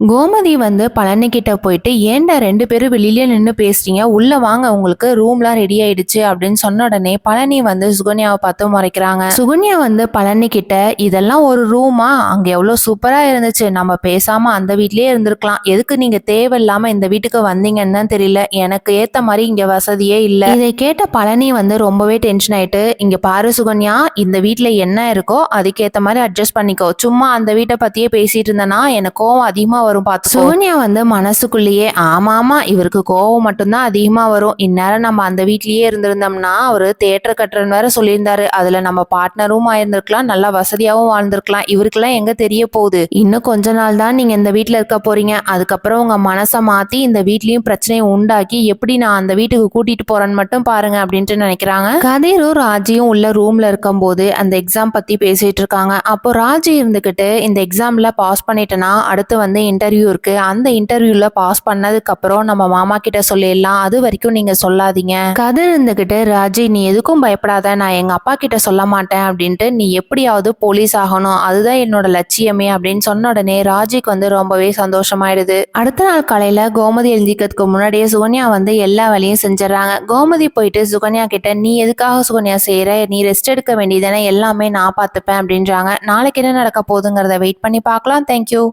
கோமதி வந்து பழனிக்கிட்ட போயிட்டு ஏன்டா ரெண்டு பேரும் வெளியில நின்று பேசுறீங்க? உள்ள வாங்க உங்களுக்கு ரூம்லாம் ரெடி ஆயிடுச்சு அப்படின்னு சொன்ன உடனே பழனி வந்து சுகன்யாவை பார்த்து முறைக்கிறாங்க. சுகன்யா வந்து பழனிக்கிட்ட இதெல்லாம் ஒரு ரூமா? அங்க எவ்வளவு சூப்பரா இருந்துச்சு. நம்ம பேசாம அந்த வீட்லயே இருந்திருக்கலாம். எதுக்கு நீங்க தேவையில்லாம இந்த வீட்டுக்கு வந்தீங்கன்னு தான் தெரியல. எனக்கு ஏத்த மாதிரி இங்க வசதியே இல்ல. இதை கேட்ட பழனி வந்து ரொம்பவே டென்ஷன் ஆயிட்டு இங்க பாரு சுகன்யா இந்த வீட்டுல என்ன இருக்கோ அதுக்கேத்த மாதிரி அட்ஜஸ்ட் பண்ணிக்கோ. சும்மா அந்த வீட்டை பத்தியே பேசிட்டு இருந்தேன்னா எனக்கு கோவம் அதிகமா வரும் பார்த்து சுகன்யா வந்து மனசுக்குள்ளேயே ஆமா ஆமா இவருக்கு கோவம் மட்டும்தான் அதிகமா வரும். இந்நேரம் நம்ம அந்த வீட்லயே இருந்திருந்தோம்னா அவரு தேட்டர் கட்டுறன்னு வேற சொல்லியிருந்தாரு. அதுல நம்ம பார்ட்னரும் ஆயிருந்திருக்கலாம் நல்லா வசதியாகவும் வாழ்ந்திருக்கலாம். இவருக்கெல்லாம் எங்க தெரிய போகுது? இன்னும் கொஞ்ச நாள் தான் நீங்க இந்த வீட்டில் இருக்க போறீங்க. அதுக்கப்புறம் உங்க மனசை மாத்தி இந்த வீட்லயும் பிரச்சனையை உண்டாக்கி எப்படி நான் அந்த வீட்டுக்கு கூட்டிட்டு போறேன்னு மட்டும் பாருங்க அப்படின்ட்டு நினைக்கிறாங்க. கதிரும் ராஜியும் உள்ள ரூம்ல இருக்கும்போது அந்த எக்ஸாம் பத்தி பேசிட்டு இருக்காங்க. அப்போ ராஜி இருந்துகிட்டு இந்த எக்ஸாம்ல பாஸ் பண்ணிட்டேன்னா அடுத்து வந்து இன்டர்வியூ இருக்குது அந்த இன்டர்வியூவில் பாஸ் பண்ணதுக்கப்புறம் நம்ம மாமா கிட்ட சொல்லிடலாம். அது வரைக்கும் நீங்கள் சொல்லாதீங்க. கதிர் இருந்துக்கிட்டு ராஜி நீ எதுக்கும் பயப்படாத. நான் எங்கள் அப்பா கிட்ட சொல்ல மாட்டேன் அப்படின்ட்டு நீ எப்படியாவது போலீஸ் ஆகணும். அதுதான் என்னோட லட்சியமே அப்படின்னு சொன்ன உடனே ராஜிக்கு வந்து ரொம்பவே சந்தோஷமாயிடுது. அடுத்த நாள் காலையில் கோமதி எழுதிக்கிறதுக்கு முன்னாடியே சுகன்யா வந்து எல்லா வேலையும் செஞ்சிடறாங்க. கோமதி போயிட்டு சுகன்யா கிட்ட நீ எதுக்காக சுகன்யா செய்கிற நீ ரெஸ்ட் எடுக்க வேண்டியதானே எல்லாமே நான் பார்த்துப்பேன் அப்படின்றாங்க. நாளைக்கு என்ன நடக்க போகுதுங்கிறத வெயிட் பண்ணி பார்க்கலாம். தேங்க்யூ